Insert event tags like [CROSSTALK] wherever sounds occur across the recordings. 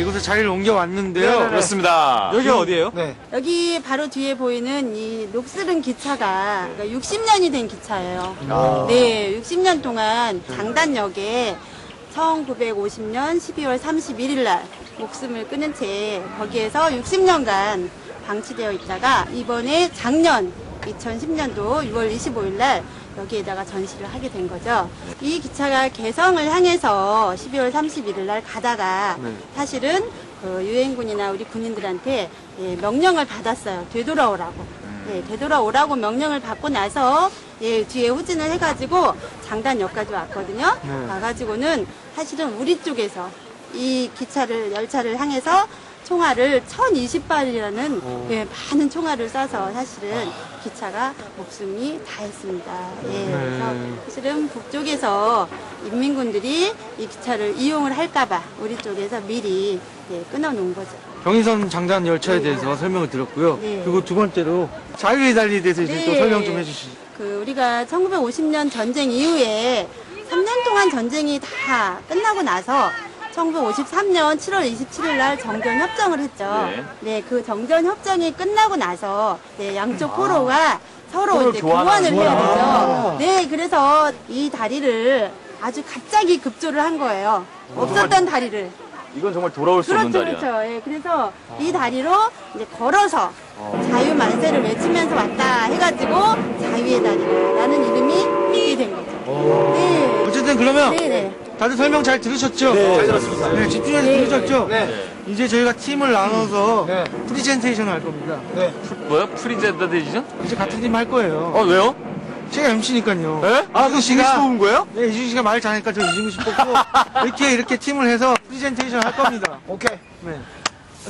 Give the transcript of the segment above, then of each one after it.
이곳에 자리를 옮겨왔는데요. 그렇습니다. 여기가 어디예요? 네. 여기 바로 뒤에 보이는 이 녹슬은 기차가 그러니까 60년이 된 기차예요. 아. 네, 60년 동안 장단역에 1950년 12월 31일 날 목숨을 끊은 채 거기에서 60년간 방치되어 있다가 이번에 작년 2010년도 6월 25일 날 여기에다가 전시를 하게 된 거죠. 이 기차가 개성을 향해서 12월 31일 날 가다가 사실은 그 유엔군이나 우리 군인들한테 예, 명령을 받았어요. 되돌아오라고. 예, 되돌아오라고 명령을 받고 나서 예, 뒤에 후진을 해가지고 장단역까지 왔거든요. 와가지고는 사실은 우리 쪽에서 이 기차를 열차를 향해서 총알을 1020발이라는 예, 많은 총알을 쏴서 사실은 기차가 목숨이 다했습니다. 예, 그래서 사실은 북쪽에서 인민군들이 이 기차를 이용을 할까봐 우리 쪽에서 미리 예, 끊어놓은 거죠. 경의선 장단 열차에 대해서 설명을 드렸고요. 네. 그리고 두 번째로 자유의 달리에 대해서 이제 또 네. 설명 좀 해주시죠. 그 우리가 1950년 전쟁 이후에 3년 동안 전쟁이 다 끝나고 나서 1953년 7월 27일 날 정전 협정을 했죠. 네. 네, 그 정전 협정이 끝나고 나서 네, 양쪽 포로가 서로 포로를 이제 교환을 해야. 되죠. 네, 그래서 이 다리를 아주 갑자기 급조를 한 거예요. 없었던 다리를. 이건 정말 돌아올 수 없는 그렇죠, 다리야. 그렇죠. 예, 그래서 이 다리로 이제 걸어서 자유 만세를 외치면서 왔다 해가지고 자유의 다리라는 이름이 있게 된 거죠. 네. 어쨌든 그러면 네네. 다들 설명 잘 들으셨죠? 네, 잘 들었습니다. 네, 집중해서 네. 들으셨죠? 네. 이제 저희가 팀을 나눠서 네. 프리젠테이션을 할 겁니다. 뭐야? 프리젠다데이죠? 이제 같은 팀 할 거예요. 어, 왜요? 제가 MC니까요. 네? 아, 그 씨가 뽑은 거예요? 네, 이준희 씨가 말 잘하니까 저 이준희 씨 뽑고 [LAUGHS] 이렇게 이렇게 팀을 해서 프리젠테이션 할 겁니다. 오케이. 네.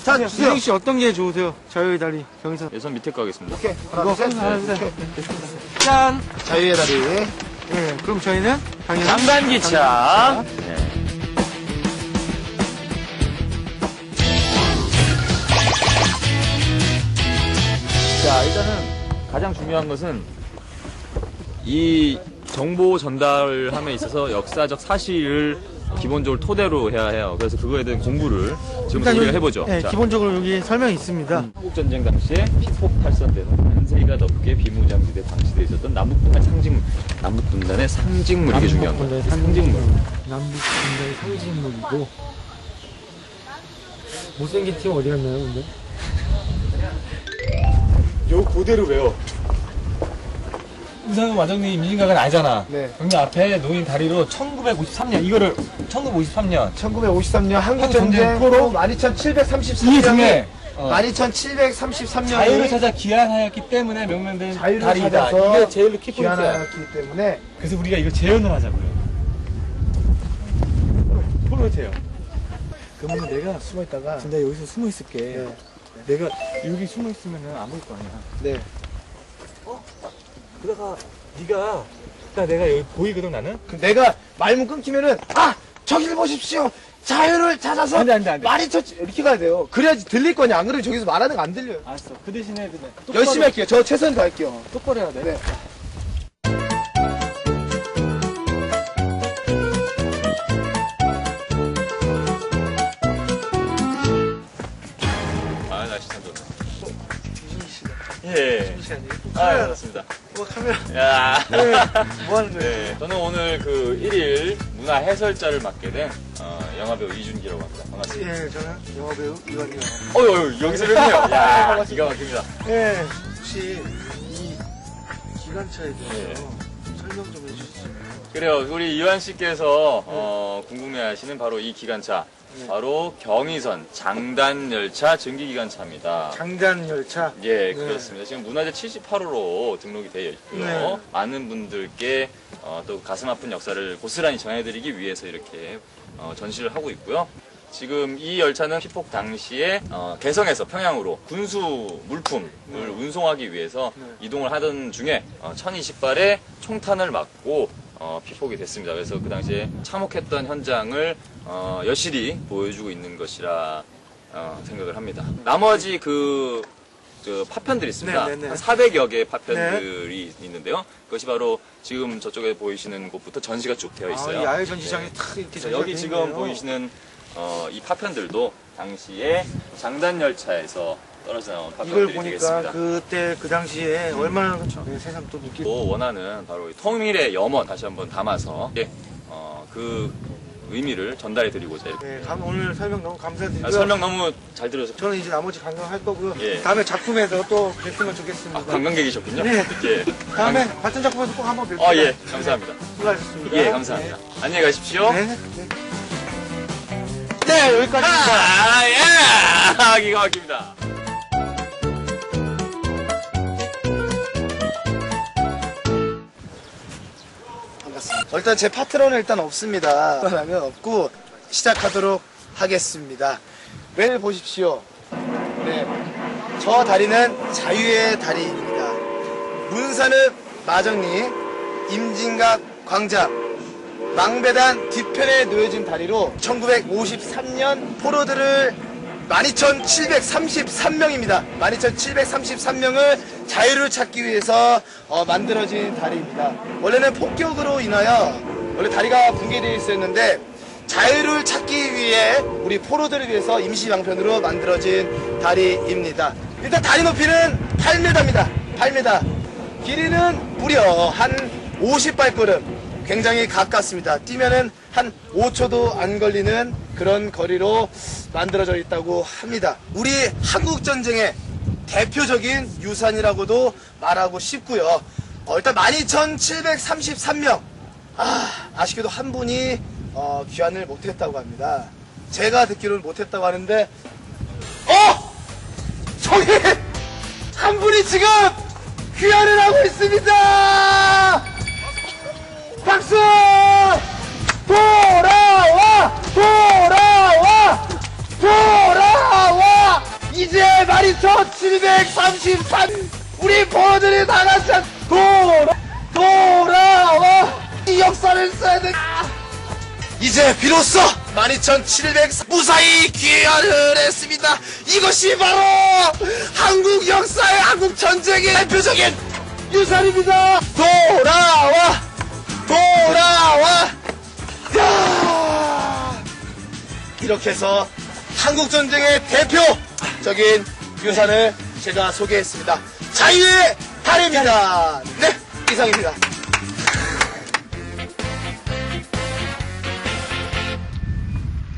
자, 주세요. 이준희 씨 어떤 게 좋으세요? 자유의 달리 경의선. 예선 밑에 가겠습니다. 오케이. 하나, 이거 둘, 셋. 하나, 둘, 셋. 짠. 자유의 다리. 네, 그럼 저희는 당연히 장단기차. 네. 자, 일단은 가장 중요한 것은 이 정보 전달함에 있어서 역사적 사실을 기본적으로 토대로 해야 해요. 그래서 그거에 대한 공부를 우리가 여기- 해보죠. 네, 자, 음. 기본적으로 여기 설명이 있습니다. 한국 전쟁 당시에 피폭 탈선돼서 만세가 넘게 비무장지대 방치돼 있었던 남북분단 상징물. 남북분단의 상징물 이게 중요한 거예요. 상징물. 남북 군대의 상징물이고 못생긴 팀 어디 갔나요, 근데? 요 그대로 외워. 우상은 완전히 민진각은 아니잖아. 네. 여기 앞에 놓인 다리로 1953년, 이거를 1953년. 1953년 한국 한국 전쟁 전쟁 포로 포로 12,733명이 이 중에 어, 12,733명이 자유를 찾아 귀환하였기 때문에 명명된 자유를 다리이다. 찾아서 이게 제일 키포인트야. 귀환하였기 때문에 그래서 우리가 이거 재현을 하자고요. 포로테요. 그러면 내가 숨어 있다가 근데 여기서 숨어 있을게. 네. 내가 여기 숨어 있으면 안 보일 거 아니야. 네. 그러다가 네가 그러니까 내가 여기 보이거든 나는. 그럼 내가 말문 끊기면은 아 저길 보십시오. 자유를 찾아서 안 돼, 안 돼, 안 돼. 말이 터 이렇게 가야 돼요. 그래야지 들릴 거냐. 안 그러면 저기서 말하는 거 안 들려요. 알았어. 그 대신에 그냥 똑바로- 열심히 할게요. 저 최선 다할게요. 똑바로 해야 돼. 네. 아, 날씨 참 좋네. 예. 아, 반갑습니다. 뭐 카메라 야. 뭐 하는 거예요? 네, 저는 오늘 그 1일 문화 해설자를 맡게 된 어, 영화배우 이준기라고 합니다. 반갑습니다. 예, 저는 영화배우 이관이요. 어, 여, 여기서 뵙네요. [LAUGHS] 야, 기가 막힙니다. 예, 혹시 이 기관차에 대해서 예. 설명 좀 해주시죠. 그래요. 우리 이완 씨께서 어, 궁금해하시는 바로 이 기관차, 바로 경의선 장단 열차 증기 기관차입니다. 장단 열차. 예, 그렇습니다. 지금 문화재 78호로 등록이 되어 있고요. 네. 많은 분들께 어, 또 가슴 아픈 역사를 고스란히 전해드리기 위해서 이렇게 어, 전시를 하고 있고요. 지금 이 열차는 피폭 당시에 어, 개성에서 평양으로 군수 물품을 운송하기 위해서 이동을 하던 중에 어, 1020발의 총탄을 맞고 어, 피폭이 됐습니다. 그래서 그 당시에 참혹했던 현장을 어, 여실히 보여주고 있는 것이라 어, 생각을 합니다. 나머지 그, 저 파편들이 있습니다. 네, 네, 네. 한 400여 개의 파편들이 있는데요. 그것이 바로 지금 저쪽에 보이시는 곳부터 전시가 쭉 되어 있어요. 아, 이 야외 전시장에 네. 탁 이렇게 그래서 전시가 여기 돼 지금 있네요. 보이시는 어, 이 파편들도 당시에 장단 열차에서 떨어져 나온 이걸 파편들이 보니까 되겠습니다. 그때 그 당시에 얼마나 네, 새삼 또 느끼. 또 원하는 바로 이 통일의 염원 다시 한번 담아서 예, 어, 그 의미를 전달해 드리고자 이렇게 네, 감- 오늘 설명 너무 감사드리고요. 아, 설명 너무 잘 들어서 저는 이제 나머지 관광할 거고요. 예. 다음에 작품에서 또 뵀으면 좋겠습니다. 아, 관광객이셨군요. 네. 예. 다음에 같은 작품에서 꼭 한번 뵐게요. 아, 예, 감사합니다. 수고하셨습니다. 예, 감사합니다. 안녕히 가십시오. 네. 네. 네, 여기까지입니다. 아, 예! 기가 막힙니다. 일단 제 파트너는 일단 없습니다. 그러면 없고 시작하도록 하겠습니다. 왜 보십시오. 네, 저 다리는 자유의 다리입니다. 문산읍 마정리 임진각 광장 망배단 뒤편에 놓여진 다리로 1953년 포로들을 12,733명입니다. 12,733명을 자유를 찾기 위해서 어, 만들어진 다리입니다. 원래는 폭격으로 인하여 원래 다리가 붕괴되어 있었는데 자유를 찾기 위해 우리 포로들을 위해서 임시 방편으로 만들어진 다리입니다. 일단 다리 높이는 8m입니다. 8m. 길이는 무려 한 50발걸음. 굉장히 가깝습니다. 뛰면은 한 5초도 안 걸리는 그런 거리로 만들어져 있다고 합니다. 우리 한국 전쟁의 대표적인 유산이라고도 말하고 싶고요. 어, 일단 12,733명. 아, 아쉽게도 한 분이 어, 귀환을 못했다고 합니다. 제가 듣기로는 못했다고 하는데, 어! 저기! 한 분이 지금 귀환을 하고 있습니다! 박수! 돌아와! 돌아와! 돌아와! 이제 말이 1733 우리 보들이 다 같이 한- 돌아 돌아와! 이 역사를 써야 돼. 이제 비로소 12700 무사히 귀환을 했습니다. 이것이 바로 한국 역사의 한국 전쟁의 대표적인 유산입니다. 돌아와! 돌아와! 야! 이렇게 해서 한국 전쟁의 대표적인 유산을 제가 소개했습니다. 자유의 달입니다. 네, 이상입니다.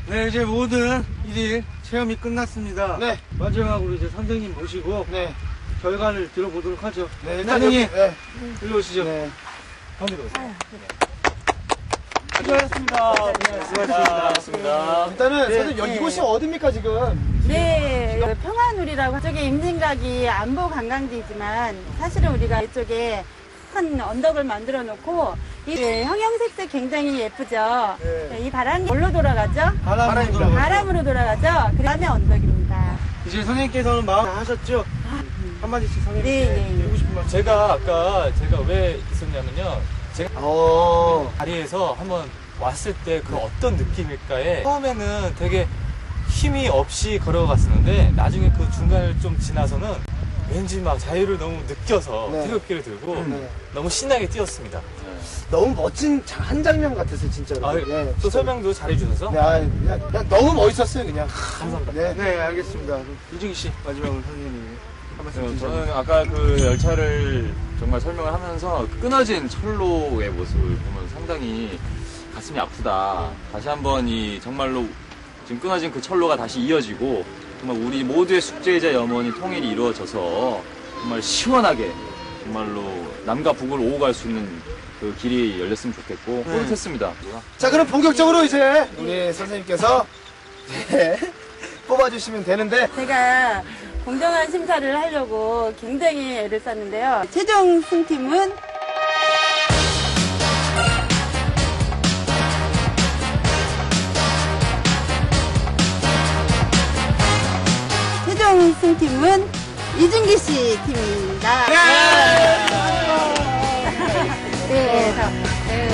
네, 이제 모든 일일 체험이 끝났습니다. 네. 마지막으로 이제 선생님 모시고 네, 결과를 들어보도록 하죠. 네, 일단 선생님, 네, 일로 오시죠. 네. 가운데로 오세요. 수고하셨습니다. 수고하셨습니다. 일단은 네, 선생님 네. 이곳이 어딥니까 지금? 네, 그 평안우리라고 저쪽에 임진각이 안보 관광지지만 사실은 우리가 이쪽에 큰 언덕을 만들어 놓고 이 네, 형형색색 굉장히 예쁘죠. 네. 네, 이 바람이 뭘로 돌아가죠? 바람으로. 돌아가죠. 바람으로 돌아가죠. 그 다음에 언덕입니다. 이제 선생님께서는 마음 다 하셨죠? 한마디씩 네, 선생님께 네. 드리고 싶은 말씀. 제가 아까 제가 왜 있었냐면요. 제가 어, 다리에서 한번 왔을 때 그 어떤 느낌일까에 처음에는 되게 힘이 없이 걸어갔었는데 나중에 그 중간을 좀 지나서는 왠지 막 자유를 너무 느껴서 네. 태극기를 들고 네. 너무 신나게 뛰었습니다. 너무 멋진 자- 한 장면 같았어요 진짜로. 아, 네, 또 진짜로. 설명도 잘해주셔서 네, 아, 그냥, 그냥 너무 멋있었어요 그냥. 감사합니다. 네, 네, 알겠습니다. 이중희 씨, 마지막으로 선생님이 한 말씀 어. 저는 아까 그 열차를 정말 설명을 하면서 끊어진 철로의 모습을 보면 상당히 가슴이 아프다. 다시 한번 이 정말로 지금 끊어진 그 철로가 다시 이어지고 정말 우리 모두의 숙제이자 염원이 통일이 이루어져서 정말 시원하게 정말로 남과 북을 오고 갈 수 있는 그 길이 열렸으면 좋겠고 뿌듯했습니다. 자 그럼 본격적으로 이제 우리 선생님께서 네, [LAUGHS] 뽑아주시면 되는데 제가 공정한 심사를 하려고 굉장히 애를 썼는데요. 최종 승팀은 최종 승팀은 이준기 씨 팀입니다. 네. 저, 네.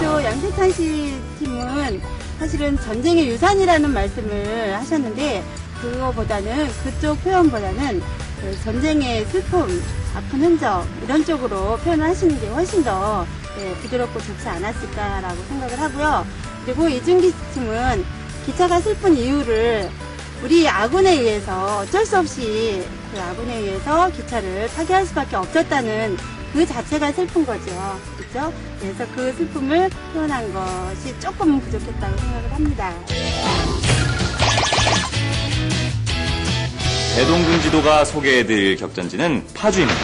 또 양세찬 씨 팀은 사실은 전쟁의 유산이라는 말씀을 하셨는데 그거보다는 그쪽 표현보다는 그 전쟁의 슬픔, 아픈 흔적 이런 쪽으로 표현을 하시는 게 훨씬 더 네, 부드럽고 좋지 않았을까라고 생각을 하고요. 그리고 이준기 팀은 기차가 슬픈 이유를 우리 아군에 의해서 어쩔 수 없이 그 아군에 의해서 기차를 파괴할 수밖에 없었다는 그 자체가 슬픈 거죠. 그렇죠? 그래서 그 슬픔을 표현한 것이 조금 부족했다고 생각을 합니다. 대동군 지도가 소개해드릴 격전지는 파주입니다.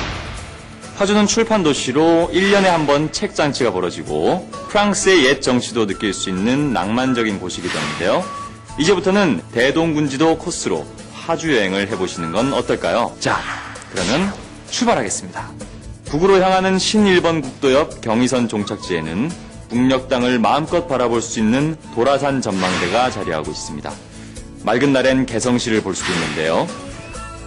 파주는 출판 도시로 1년에 한 번 책 잔치가 벌어지고 프랑스의 옛 정치도 느낄 수 있는 낭만적인 곳이기도 한데요. 이제부터는 대동군지도 코스로 파주 여행을 해보시는 건 어떨까요? 자, 그러면 출발하겠습니다. 북으로 향하는 신일번 국도 옆 경의선 종착지에는 북녘 땅을 마음껏 바라볼 수 있는 도라산 전망대가 자리하고 있습니다. 맑은 날엔 개성시를 볼 수도 있는데요.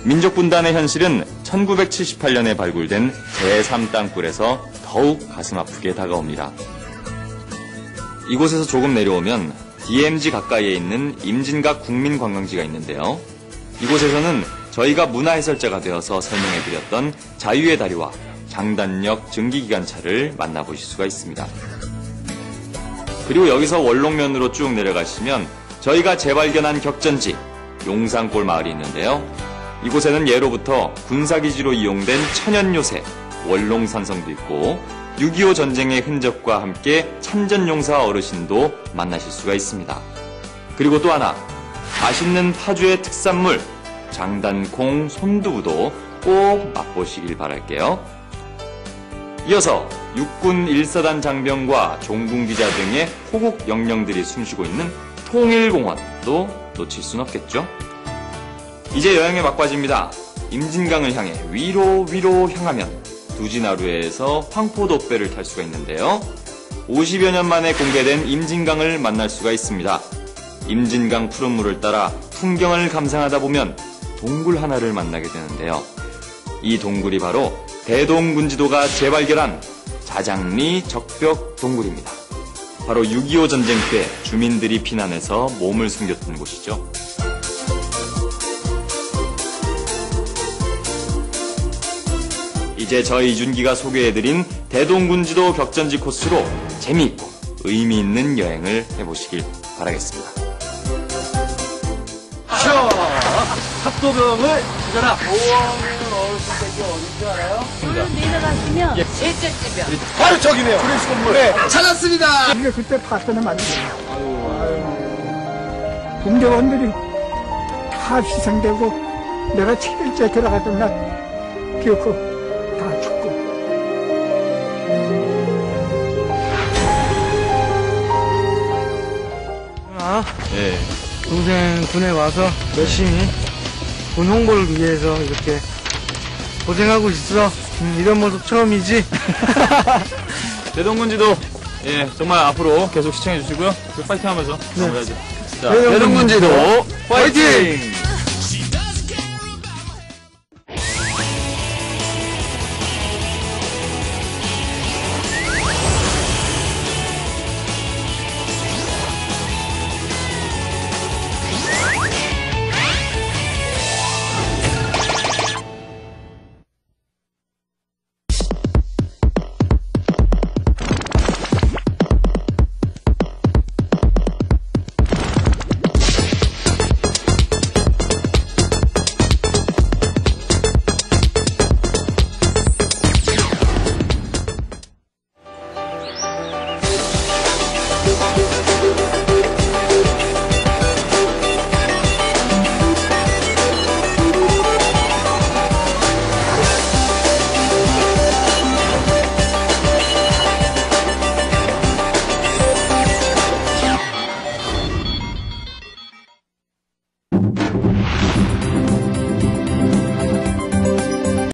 민족분단의 현실은 1978년에 발굴된 제3땅굴에서 더욱 가슴 아프게 다가옵니다. 이곳에서 조금 내려오면 DMZ 가까이에 있는 임진각 국민관광지가 있는데요. 이곳에서는 저희가 문화해설자가 되어서 설명해드렸던 자유의 다리와 장단역 증기기관차를 만나보실 수가 있습니다. 그리고 여기서 원롱면으로 쭉 내려가시면 저희가 재발견한 격전지 용산골 마을이 있는데요. 이곳에는 예로부터 군사기지로 이용된 천연요새 원롱산성도 있고 6.25 전쟁의 흔적과 함께 참전용사 어르신도 만나실 수가 있습니다. 그리고 또 하나 맛있는 파주의 특산물 장단콩 손두부도 꼭 맛보시길 바랄게요. 이어서 육군 1사단 장병과 종군 기자 등의 호국 영령들이 숨쉬고 있는 통일공원도 놓칠 순 없겠죠. 이제 여행의 막바지입니다. 임진강을 향해 위로 위로 향하면 두지나루에서 황포도배를 탈 수가 있는데요. 50여 년 만에 공개된 임진강을 만날 수가 있습니다. 임진강 푸른 물을 따라 풍경을 감상하다 보면 동굴 하나를 만나게 되는데요. 이 동굴이 바로 대동군지도가 재발견한 자장리 적벽 동굴입니다. 바로 6.25 전쟁 때 주민들이 피난해서 몸을 숨겼던 곳이죠. 이제 저희 이준기가 소개해드린 대동군지도 격전지 코스로 재미있고 의미 있는 여행을 해보시길 바라겠습니다. 자, 합도병을 찾아라. 어렸을 때 어딘지 알아요? 내려가시면 바로 저기네요. 프레시 건물. 네, 찾았습니다. 이게 그때 안 돼. 군대원들이 다 희생되고 내가 7일째 들어갔던 날 기억하고 다 죽고 아, 예. 동생 군에 와서 열심히 군 홍보를 위해서 이렇게 고생하고 있어. 음, 이런 모습 처음이지? [LAUGHS] 대동군지도 예 정말 앞으로 계속 시청해 주시고요. 파이팅 하면서 마무리하죠. 자, 대동군지도 대동군지도 파이팅!